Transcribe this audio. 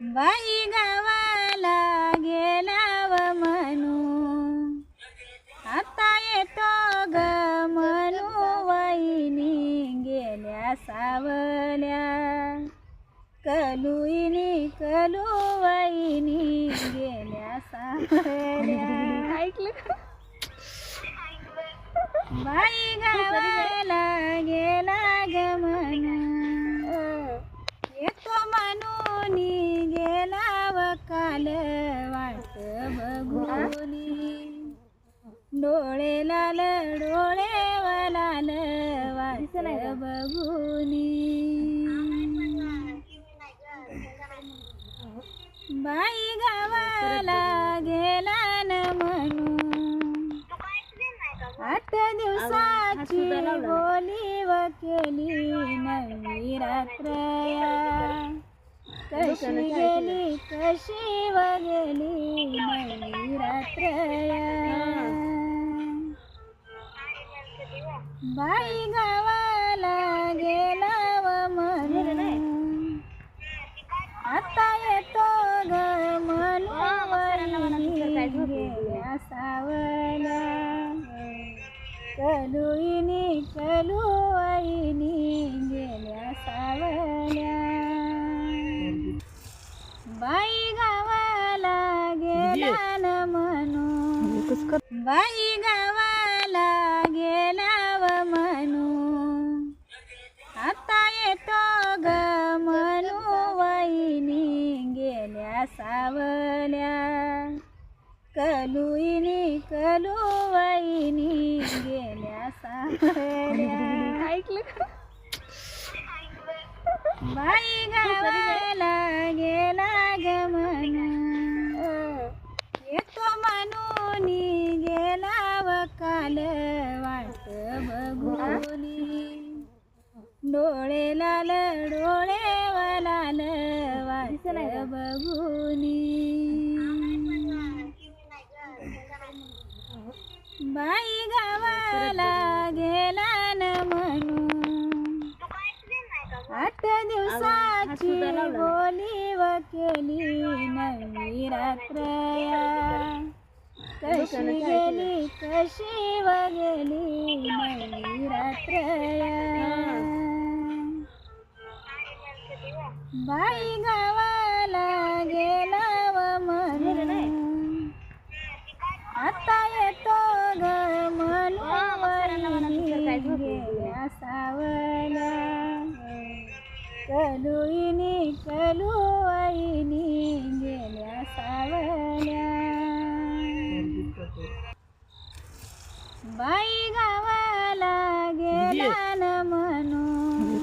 बाई गावाला गेलाव म्हणू. आता येतो ग म्हणू वहिनी गेल्या सावल्या. कलुईनी कलू वहिनी गेल्या सावल्या. ऐकलं बाई गावाला गेला ग म्हणू येतो म्हणून गेला व वाट बघूनी. डोळे लाल डोळे लाल वाट बघूनी. बाई गावाला गेला न म्हणून. आठ दिवसाची बोली व केली नवी रात्रया कशी गेली कशी व रात्र बाई गावाला गेला व म्हणून. आता येतो ग म्हणून गेल्या कलुईनी कलू बाई गावाला गेला न म्हणून बाई गावाला गेला व म्हणून. आता येतो ग म्हणू वहिनी गेल्या सावल्या. कलुईनी कलू वहिनी गेल्या सावल्या. ऐकलं? बाई गावाला गेला ग म्हणून येतो म्हणून गेला व वाट बघूनी. डोळे लाल डोळे लाल वाट बघूनी. बाई गावाला गेला न म्हणून. आठ दिवसाची बोली व केली नवी रात्रया कशी गेली? कशी व गेली नवी रात्रया बाई गावाला गेला व म्हणून. आता येतो ग म्हणून सावल्या कलुईनी कलुईनी बाई गावाला गेला म्हणून.